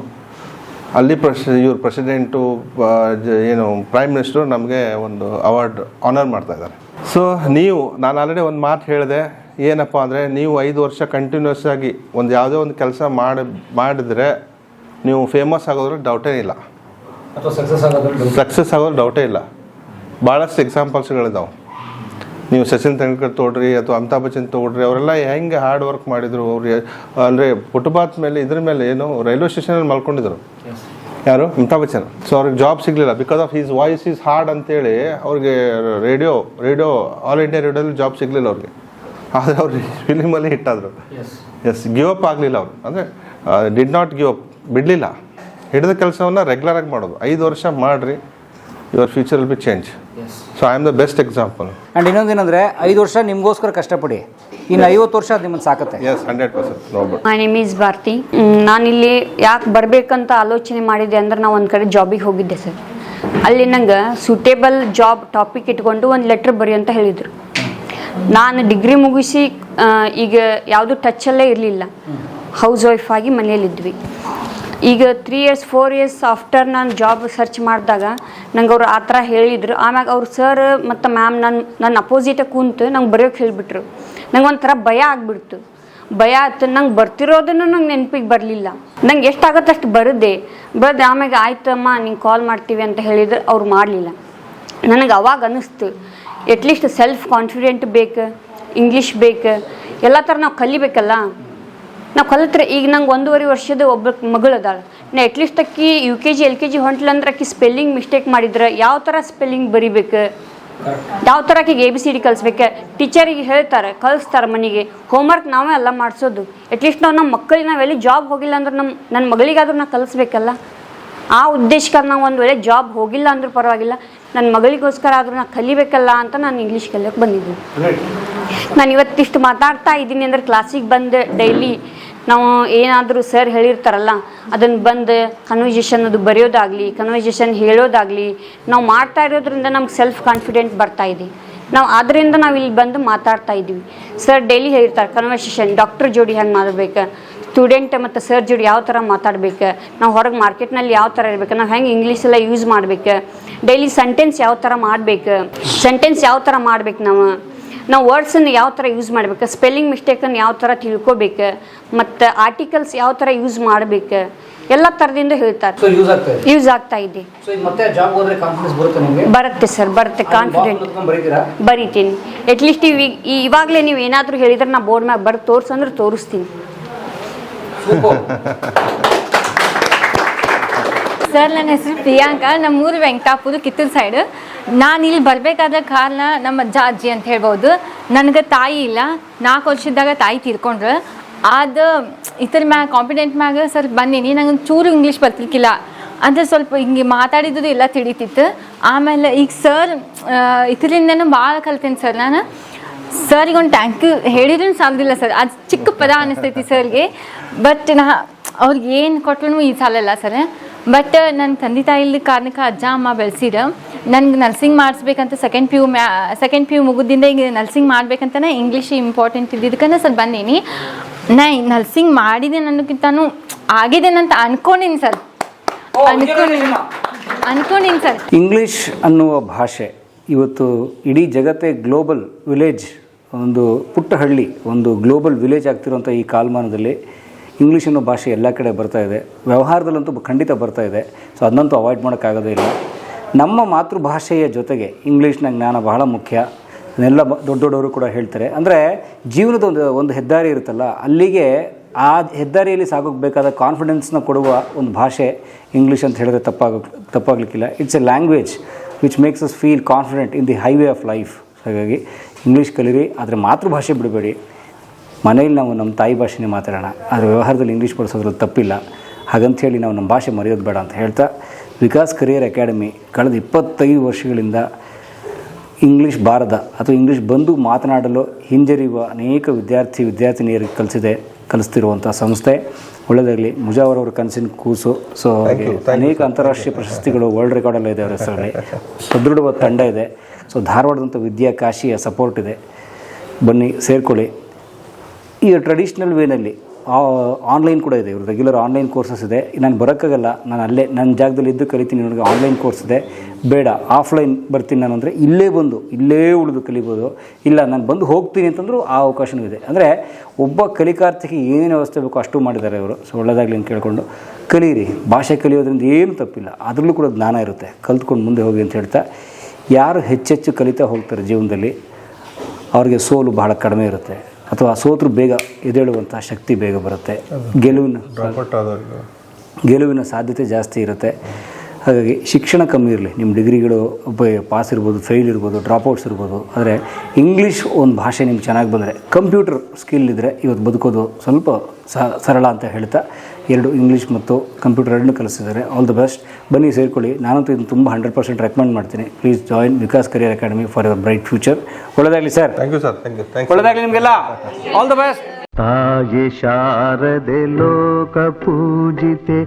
ಅಲ್ಲಿ ಪ್ರೆಸ್ ಇವ್ರ ಪ್ರೆಸಿಡೆಂಟು ಏನು ಪ್ರೈಮ್ ಮಿನಿಸ್ಟ್ರು ನಮಗೆ ಒಂದು ಅವಾರ್ಡ್ ಆನರ್ ಮಾಡ್ತಾ ಇದ್ದಾರೆ. ಸೊ ನೀವು ನಾನು ಆಲ್ರೆಡಿ ಒಂದು ಮಾತು ಹೇಳಿದೆ ಏನಪ್ಪ ಅಂದರೆ ನೀವು ಐದು ವರ್ಷ ಕಂಟಿನ್ಯೂಸ್ ಆಗಿ ಒಂದು ಯಾವುದೇ ಒಂದು ಕೆಲಸ ಮಾಡಿ ಮಾಡಿದರೆ ನೀವು ಫೇಮಸ್ ಆಗೋದ್ರ ಡೌಟೇ ಇಲ್ಲ ಅಥವಾ ಸಕ್ಸಸ್ ಆಗೋದ್ರೂ ಸಕ್ಸಸ್ ಆಗೋದು ಡೌಟೇ ಇಲ್ಲ. ಭಾಳಷ್ಟು ಎಕ್ಸಾಂಪಲ್ಸ್ಗಳಿದಾವೆ ನೀವು ಸಚಿನ್ ತೆಂಡೂಲ್ಕರ್ ತೊಗೊಳ್ರಿ ಅಥವಾ ಅಮಿತಾಬ್ ಬಚ್ಚನ್ ತೊಗೊಳ್ರಿ ಅವರೆಲ್ಲ ಹೆಂಗೆ ಹಾರ್ಡ್ ವರ್ಕ್ ಮಾಡಿದರು ಅವ್ರಿಗೆ ಅಂದರೆ ಫುಟ್ಪಾತ್ ಮೇಲೆ ಇದ್ರ ಮೇಲೆ ಏನು ರೈಲ್ವೆ ಸ್ಟೇಷನಲ್ಲಿ ಮಲ್ಕೊಂಡಿದ್ರು. ಯಾರು? ಅಮಿತಾಬ್ ಬಚ್ಚನ್. ಸೊ ಅವ್ರಿಗೆ ಜಾಬ್ ಸಿಗಲಿಲ್ಲ. Because of his voice is hard ಅಂತೇಳಿ ಅವ್ರಿಗೆ ರೇಡಿಯೋ ರೇಡಿಯೋ ಆಲ್ ಇಂಡಿಯಾ ರೇಡಿಯೋದಲ್ಲಿ ಜಾಬ್ ಸಿಗಲಿಲ್ಲ ಅವ್ರಿಗೆ. ಆದರೆ ಅವ್ರು ಫಿಲಿಮಲ್ಲಿ ಹಿಟ್ಟಾದರು ಎಸ್ ಗಿವ್ ಅಪ್ ಆಗಲಿಲ್ಲ ಅವರು. ಅಂದರೆ ಡಿಡ್ ನಾಟ್ ಗಿವ್ ಅಪ್ ಬಿಡಲಿಲ್ಲ. ಹಿಡಿದ ಕೆಲಸವನ್ನು ರೆಗ್ಯುಲರಾಗಿ ಮಾಡೋದು. ಐದು ವರ್ಷ ಮಾಡಿರಿ. Your future will be change so I am the best example and ಇನ್ನೊಂದೇನಂದರೆ ಐದು ವರ್ಷ ನಿಮಗೋಸ್ಕರ ಕಷ್ಟಪಡಿ. ಇನ್ನು ಐವತ್ತು ವರ್ಷ ಅದು ನಿಮ್ಮನ್ನು ಸಾಕತ್ತೆ. ಎಸ್ ಹಂಡ್ರೆಡ್ ಪರ್ಸೆಂಟ್ ನೋಡ್ಬೋದು ಮೈ ನೇಮ್ ಈಸ್ ಭಾರತಿ ನಾನಿಲ್ಲಿ ಯಾಕೆ ಬರಬೇಕಂತ ಆಲೋಚನೆ ಮಾಡಿದೆ ಅಂದ್ರೆ ನಾವು ಒಂದು ಕಡೆ ಜಾಬಿಗೆ ಹೋಗಿದ್ದೆ ಸರ್. ಅಲ್ಲಿ ನಂಗೆ ಸೂಟೇಬಲ್ ಜಾಬ್ ಟಾಪಿಕ್ ಇಟ್ಕೊಂಡು ಒಂದು ಲೆಟ್ರ್ ಬರಿ ಅಂತ ಹೇಳಿದರು. ನಾನು ಡಿಗ್ರಿ ಮುಗಿಸಿ ಆ, ಈಗ ಯಾವುದು ಟಚ್ಚಲ್ಲೇ ಇರಲಿಲ್ಲ. ಹೌಸ್ ವೈಫ್ ಆಗಿ ಮನೆಯಲ್ಲಿದ್ವಿ. ಈಗ three years four years after ನಾನು ಜಾಬ್ ಸರ್ಚ್ ಮಾಡಿದಾಗ ನಂಗೆ ಅವ್ರು ಆ ಥರ ಹೇಳಿದ್ರು. ಆಮ್ಯಾಗ ಅವ್ರು ಸರ್ ಮತ್ತು ಮ್ಯಾಮ್ ನನ್ನ ನನ್ನ ಅಪೋಸಿಟಾಗಿ ಕೂತು ನಂಗೆ ಬರೆಯೋಕೆ ಹೇಳಿಬಿಟ್ರು. ನಂಗೆ ಒಂಥರ ಭಯ ಆಗಿಬಿಡ್ತು. ಭಯ ಆಯ್ತು ನಂಗೆ ಬರ್ತಿರೋದನ್ನು ನಂಗೆ ನೆನಪಿಗೆ ಬರಲಿಲ್ಲ. ನಂಗೆ ಎಷ್ಟಾಗತ್ತೆ ಅಷ್ಟು ಬರದೆ. ಬರದೆ ಆಮ್ಯಾಗ ಆಯ್ತಮ್ಮ ನಿಂಗೆ ಕಾಲ್ ಮಾಡ್ತೀವಿ ಅಂತ ಹೇಳಿದ್ರು. ಅವ್ರು ಮಾಡಲಿಲ್ಲ. ನನಗೆ ಅವಾಗ ಅನ್ನಿಸ್ತು ಎಟ್ಲೀಸ್ಟ್ ಸೆಲ್ಫ್ ಕಾನ್ಫಿಡೆಂಟ್ ಬೇಕು ಇಂಗ್ಲೀಷ್ ಬೇಕು. ಎಲ್ಲ ಥರ ನಾವು ಕಲಿಬೇಕಲ್ಲ. ನಾವು ಕಲಿತ್ರೆ ಈಗ ನಂಗೆ ಒಂದೂವರೆ ವರ್ಷದ ಒಬ್ಬ ಮಗಳು ಅದಾಳ ನಾ ಅಟ್ಲೀಸ್ಟ್ ಅಕ್ಕಿ U K G L K G ಹೊಂಟ್ಲಂದ್ರೆ ಅಕ್ಕಿ ಸ್ಪೆಲ್ಲಿಂಗ್ ಮಿಸ್ಟೇಕ್ ಮಾಡಿದ್ರೆ ಯಾವ ಥರ ಸ್ಪೆಲ್ಲಿಂಗ್ ಬರಿಬೇಕು? ಯಾವ ಥರ ಆಕೆಗೆ ಎ ಬಿ ಸಿ ಡಿ ಕಲಿಸ್ಬೇಕು? ಟೀಚರಿಗೆ ಹೇಳ್ತಾರೆ ಕಲಿಸ್ತಾರೆ ಮನೆಗೆ. ಹೋಮ್ವರ್ಕ್ ನಾವೇ ಎಲ್ಲ ಮಾಡಿಸೋದು. ಅಟ್ಲೀಸ್ಟ್ ನಾವು ನಮ್ಮ ಮಕ್ಕಳಿಗೆ ನಾವು ಎಲ್ಲಿ ಜಾಬ್ ಹೋಗಿಲ್ಲ ಅಂದ್ರೆ ನಮ್ಮ ನನ್ನ ಮಗಳಿಗಾದ್ರೂ ನಾವು ಕಲಿಸ್ಬೇಕಲ್ಲ. ಆ ಉದ್ದೇಶಕ್ಕೆ ನಾವು ಒಂದು ವೇಳೆ ಜಾಬ್ ಹೋಗಿಲ್ಲ ಅಂದ್ರೂ ಪರವಾಗಿಲ್ಲ. ನನ್ನ ಮಗಳಿಗೋಸ್ಕರ ಆದರೂ ನಾನು ಕಲಿಬೇಕಲ್ಲ ಅಂತ ನಾನು ಇಂಗ್ಲೀಷ್ ಕಲಿಯೋಕ್ಕೆ ಬಂದಿದ್ದೀನಿ. ನಾನು ಇವತ್ತಿಷ್ಟು ಮಾತಾಡ್ತಾ ಇದ್ದೀನಿ ಅಂದ್ರೆ ಕ್ಲಾಸಿಗೆ ಬಂದು ಡೈಲಿ ನಾವು ಏನಾದರೂ ಸರ್ ಹೇಳಿರ್ತಾರಲ್ಲ ಅದನ್ನು ಬಂದು ಕನ್ವರ್ಸೇಷನ್ ಅದು ಬರೆಯೋದಾಗಲಿ ಕನ್ವರ್ಸೇಷನ್ ಹೇಳೋದಾಗಲಿ, ನಾವು ಮಾಡ್ತಾ ಇರೋದ್ರಿಂದ ನಮ್ಗೆ ಸೆಲ್ಫ್ ಕಾನ್ಫಿಡೆಂಟ್ ಬರ್ತಾ ಇದೆ. ನಾವು ಅದರಿಂದ ನಾವು ಇಲ್ಲಿ ಬಂದು ಮಾತಾಡ್ತಾ ಇದ್ದೀವಿ ಸರ್ ಡೈಲಿ ಹೇಳಿರ್ತಾರೆ ಕನ್ವರ್ಸೇಷನ್ ಡಾಕ್ಟರ್ ಜೋಡಿ ಹೆಂಗೆ ಮಾಡಬೇಕು ಸ್ಟೂಡೆಂಟ್ ಮತ್ತು ಸರ್ ಜೋಡಿ ಯಾವ ಥರ ಮಾತಾಡ್ಬೇಕು, ನಾವು ಹೊರಗೆ ಮಾರ್ಕೆಟ್ನಲ್ಲಿ ಯಾವ ಥರ ಇರ್ಬೇಕು, ನಾವು ಹೆಂಗೆ ಇಂಗ್ಲೀಷ್ ಎಲ್ಲ ಯೂಸ್ ಮಾಡ್ಬೇಕು ಡೈಲಿ ಸೆಂಟೆನ್ಸ್ ಯಾವ ಥರ ಮಾಡ್ಬೇಕು ಸೆಂಟೆನ್ಸ್ ಯಾವ ಥರ ಮಾಡ್ಬೇಕು ನಾವು? ನಾವು ವರ್ಡ್ಸನ್ನು ಯಾವ ಥರ ಯೂಸ್ ಮಾಡ್ಬೇಕು ಸ್ಪೆಲ್ಲಿಂಗ್ ಮಿಸ್ಟೇಕನ್ನು ಯಾವ ಥರ ತಿಳ್ಕೊಬೇಕು ಮತ್ತು ಆರ್ಟಿಕಲ್ಸ್ ಯಾವ ಥರ ಯೂಸ್ ಮಾಡಬೇಕು ಎಲ್ಲ ಥರದಿಂದ ಹೇಳ್ತಾರೆ. ಯೂಸ್ ಆಗ್ತಾ ಇದೆ. ಬರುತ್ತೆ ನಿಮಗೆ? ಬರುತ್ತೆ ಸರ್ ಬರುತ್ತೆ ಕಾನ್ಫಿಡೆಂಟ್ ಬರೀತೀನಿ. ಬರಿತೀನಿ ಅಟ್ಲೀಸ್ಟ್ ಈ ಇವಾಗಲೇ ನೀವು ಏನಾದರೂ ಹೇಳಿದ್ರೆ ನಾ ಬೋರ್ಡ್ ಮ್ಯಾಗ ಬರ್ ತೋರಿಸಂದ್ರೆ ತೋರಿಸ್ತೀನಿ. ಸರ್ ನನ್ನ ಹೆಸರು ಪ್ರಿಯಾಂಕಾ. ನಮ್ಮೂರು ವೆಂಕಟಾಪುರ ಕಿತ್ತೂರು ಸೈಡ್ ನಾನು ಇಲ್ಲಿ ಬರಬೇಕಾದ ಕಾರಣ ನಮ್ಮ ಅಜ್ಜ ಅಜ್ಜಿ ಅಂತ ಹೇಳ್ಬೋದು. ನನಗೆ ತಾಯಿ ಇಲ್ಲ. ನಾಲ್ಕು ವರ್ಷದಾಗ ತಾಯಿ ತೀರ್ಕೊಂಡ್ರು. ಅದು ಇತರ ಮ್ಯಾಗ ಕಾಂಪಿಡೆಂಟ್ ಮ್ಯಾಗ ಸರ್ ಬಂದೀನಿ ನಂಗೆ ಚೂರು ಇಂಗ್ಲೀಷ್ ಬರ್ತಿರ್ಕಿಲ್ಲ. ಅಂದರೆ ಸ್ವಲ್ಪ ಹಿಂಗೆ ಮಾತಾಡಿದ್ದು ಎಲ್ಲ ತಿಳಿತಿತ್ತು. ಆಮೇಲೆ ಈಗ ಸರ್ ಇದರಿಂದನೂ ಭಾಳ ಕಲ್ತೇನೆ ಸರ್ ನಾನು. ಸರಿಗೆ ಒಂದು ಟ್ಯಾಂಕ್ ಯು ಹೇಳಿದ್ರೂ ಸಾಲದಿಲ್ಲ ಸರ್. ಅದು ಚಿಕ್ಕ ಪದ ಅನಿಸ್ತೈತಿ ಸರ್ಗೆ. ಬಟ್ ನಾ ಅವ್ರಿಗೆ ಏನು ಕೊಟ್ರು ಈ ಸಾಲಲ್ಲ ಸರ್. ಬಟ್ ನನ್ನ ತಂದೆ ತಾಯಿ ಕಾರಣಕ್ಕೆ ಅಜ್ಜ ಅಮ್ಮ ಬೆಳೆಸಿರ. ನನ್ಗೆ ನರ್ಸಿಂಗ್ ಮಾಡಿಸ್ಬೇಕಂತ ಸೆಕೆಂಡ್ ಪಿ ಯು ಮ್ಯಾ ಸೆಕೆಂಡ್ ಪಿ ಯು ಮುಗಿದಿಂದ ಈಗ ನರ್ಸಿಂಗ್ ಮಾಡ್ಬೇಕಂತನೇ ಇಂಗ್ಲೀಷ್ ಇಂಪಾರ್ಟೆಂಟ್ ಇದ್ದಿದ್ದಕ್ಕನೇ ಸರ್ ಬಂದೀನಿ. ನಾ ನರ್ಸಿಂಗ್ ನನಗಿಂತಾನು ಅನ್ನೋಕ್ಕಿಂತನೂ ಅಂತ ಅನ್ಕೊಂಡಿನಿ ಸರ್. ಅನ್ಕೊಂಡಿನಿ ಅನ್ಕೊಂಡಿನಿ ಸರ್. ಇಂಗ್ಲೀಷ್ ಅನ್ನುವ ಭಾಷೆ ಇವತ್ತು ಇಡೀ ಜಗತ್ತೇ ಗ್ಲೋಬಲ್ ವಿಲೇಜ್ ಒಂದು ಪುಟ್ಟ ಹಳ್ಳಿ ಒಂದು ಗ್ಲೋಬಲ್ ವಿಲೇಜ್ ಆಗ್ತಿರುವಂಥ ಈ ಕಾಲಮಾನದಲ್ಲಿ ಇಂಗ್ಲೀಷ್ ಅನ್ನೋ ಭಾಷೆ ಎಲ್ಲ ಕಡೆ ಬರ್ತಾ ಇದೆ. ವ್ಯವಹಾರದಲ್ಲಂತೂ ಖಂಡಿತ ಬರ್ತಾ ಇದೆ. ಸೊ ಅದನ್ನಂತೂ ಅವಾಯ್ಡ್ ಮಾಡೋಕ್ಕಾಗೋದೇ ಇಲ್ಲ. ನಮ್ಮ ಮಾತೃಭಾಷೆಯ ಜೊತೆಗೆ ಇಂಗ್ಲೀಷ್ನ ಜ್ಞಾನ ಬಹಳ ಮುಖ್ಯ. ಅದನ್ನೆಲ್ಲ ದೊಡ್ಡ ದೊಡ್ಡವರು ಕೂಡ ಹೇಳ್ತಾರೆ. ಅಂದರೆ ಜೀವನದ ಒಂದು ಒಂದು ಹೆದ್ದಾರಿ ಇರುತ್ತಲ್ಲ, ಅಲ್ಲಿಗೆ ಆ ಹೆದ್ದಾರಿಯಲ್ಲಿ ಸಾಗೋಗ್ಬೇಕಾದ ಕಾನ್ಫಿಡೆನ್ಸ್ನ ಕೊಡುವ ಒಂದು ಭಾಷೆ ಇಂಗ್ಲೀಷ್ ಅಂತ ಹೇಳಿದ್ರೆ ತಪ್ಪಾಗ, ತಪ್ಪಾಗಲಿಕ್ಕಿಲ್ಲ. It's a language which makes us feel confident in the highway of life ಹಾಗಾಗಿ ಇಂಗ್ಲೀಷ್ ಕಲೀರಿ, ಆದರೆ ಮಾತೃಭಾಷೆ ಬಿಡಬೇಡಿ. ಮನೇಲಿ ನಾವು ನಮ್ಮ ತಾಯಿ ಭಾಷೆನೇ ಮಾತಾಡೋಣ. ಆದರೆ ವ್ಯವಹಾರದಲ್ಲಿ ಇಂಗ್ಲೀಷ್ ಬಳಸೋದ್ರಲ್ಲಿ ತಪ್ಪಿಲ್ಲ. ಹಾಗಂತ ಹೇಳಿ ನಾವು ನಮ್ಮ ಭಾಷೆ ಮರೆಯೋದು ಬೇಡ ಅಂತ ಹೇಳ್ತಾ ವಿಕಾಸ್ ಕರಿಯರ್ ಅಕಾಡೆಮಿ ಕಳೆದ ಇಪ್ಪತ್ತೈದು ವರ್ಷಗಳಿಂದ ಇಂಗ್ಲೀಷ್ ಬಾರದ ಅಥವಾ ಇಂಗ್ಲೀಷ್ ಬಂದು ಮಾತನಾಡಲು ಹಿಂಜರಿಯುವ ಅನೇಕ ವಿದ್ಯಾರ್ಥಿ ವಿದ್ಯಾರ್ಥಿನಿಯರಿಗೆ ಕಲಿಸಿದೆ ಕಲಿಸ್ತಿರುವಂಥ ಸಂಸ್ಥೆ. ಒಳ್ಳೆಯದಾಗಲಿ. ಮುಜಾವರ್ ಅವರ ಕನಸಿನ ಕೂಸು. ಸೊ ಅನೇಕ ಅಂತಾರಾಷ್ಟ್ರೀಯ ಪ್ರಶಸ್ತಿಗಳು ವರ್ಲ್ಡ್ ರೆಕಾರ್ಡಲ್ಲ ಇದೆ ಅವರ ಹೆಸರಲ್ಲಿ. ಸದೃಢವಾದ ತಂಡ ಇದೆ. ಸೊ ಧಾರವಾಡದಂಥ ವಿದ್ಯಾಕಾಶಿಯ ಸಪೋರ್ಟ್ ಇದೆ. ಬನ್ನಿ ಸೇರ್ಕೊಳ್ಳಿ. ಈಗ ಟ್ರೆಡಿಷ್ನಲ್ ವೇನಲ್ಲಿ ಆನ್ಲೈನ್ ಕೂಡ ಇದೆ. ಇವರು ರೆಗ್ಯುಲರ್ ಆನ್ಲೈನ್ ಕೋರ್ಸಸ್ ಇದೆ. ನಾನು ಬರೋಕ್ಕಾಗಲ್ಲ. ನಾನು ಅಲ್ಲೇ ನನ್ನ ಜಾಗದಲ್ಲಿ ಇದ್ದು ಕಲಿತೀನಿ. ನನಗೆ ಆನ್ಲೈನ್ ಕೋರ್ಸ್ ಇದೆ. ಬೇಡ. ಆಫ್ಲೈನ್ ಬರ್ತೀನಿ ನಾನು ಅಂದರೆ ಇಲ್ಲೇ ಬಂದು, ಇಲ್ಲೇ ಉಳಿದು ಕಲಿಬೋದು. ಇಲ್ಲ, ನಾನು ಬಂದು ಹೋಗ್ತೀನಿ ಅಂತಂದರೂ ಆ ಅವಕಾಶನೂ ಇದೆ. ಅಂದರೆ ಒಬ್ಬ ಕಲಿಕಾರ್ಥಿಗೆ ಏನೇನು ವ್ಯವಸ್ಥೆ ಬೇಕೋ ಅಷ್ಟು ಮಾಡಿದ್ದಾರೆ ಇವರು. ಸೊ ಒಳ್ಳೆಯದಾಗಲಿ ಅಂತ ಕೇಳಿಕೊಂಡು ಕಲೀರಿ. ಭಾಷೆ ಕಲಿಯೋದ್ರಿಂದ ಏನು ತಪ್ಪಿಲ್ಲ. ಅದರಲ್ಲೂ ಕೂಡ ಜ್ಞಾನ ಇರುತ್ತೆ. ಕಲ್ತ್ಕೊಂಡು ಮುಂದೆ ಹೋಗಿ ಅಂತ ಹೇಳ್ತಾ, ಯಾರು ಹೆಚ್ಚೆಚ್ಚು ಕಲಿತಾ ಹೋಗ್ತಾರೆ ಜೀವನದಲ್ಲಿ, ಅವ್ರಿಗೆ ಸೋಲು ಬಹಳ ಕಡಿಮೆ ಇರುತ್ತೆ. ಅಥವಾ ಸೋತರು ಬೇಗ ಎದ್ದೇಳುವಂಥ ಶಕ್ತಿ ಬೇಗ ಬರುತ್ತೆ. ಗೆಲುವಿನ ಗೆಲುವಿನ ಸಾಧ್ಯತೆ ಜಾಸ್ತಿ ಇರುತ್ತೆ. ಹಾಗಾಗಿ ಶಿಕ್ಷಣ ಕಮ್ಮಿ ಇರಲಿ. ನಿಮ್ಮ ಡಿಗ್ರಿಗಳು ಪಾಸ್ ಇರ್ಬೋದು ಫೇಲ್ ಇರ್ಬೋದು ಡ್ರಾಪ್ಔಟ್ಸ್ ಇರ್ಬೋದು. ಆದರೆ ಇಂಗ್ಲೀಷ್ ಒಂದು ಭಾಷೆ ನಿಮ್ಗೆ ಚೆನ್ನಾಗಿ ಬಂದರೆ ಕಂಪ್ಯೂಟರ್ ಸ್ಕಿಲ್ ಇದ್ದರೆ ಇವತ್ತು ಬದುಕೋದು ಸ್ವಲ್ಪ ಸ ಸರಳ ಅಂತ ಹೇಳ್ತಾ ಎರಡು ಇಂಗ್ಲೀಷ್ ಮತ್ತು ಕಂಪ್ಯೂಟರ್ ಎರಡನ್ನೂ ಕಲಿಸಿದ್ದಾರೆ. ಆಲ್ ದ ಬೆಸ್ಟ್ ಬನ್ನಿ ಸೇರಿಕೊಳ್ಳಿ. ನಾನಂತೂ ಇದನ್ನು ತುಂಬ ಹಂಡ್ರೆಡ್ ಪರ್ಸೆಂಟ್ ರೆಕಮೆಂಡ್ ಮಾಡ್ತೀನಿ. Please join Vikas career academy for your bright future ಒಳ್ಳೆದಾಗಲಿ sir thank you sir thank you thank ಒಳ್ಳೆದಾಗಲಿ ನಿಮಗೆಲ್ಲ. ಆಲ್ ದ ಬೆಸ್ಟ್ ತಾಯಿ ಶಾರದೆ ಲೋಕ ಪೂಜಿತೆ.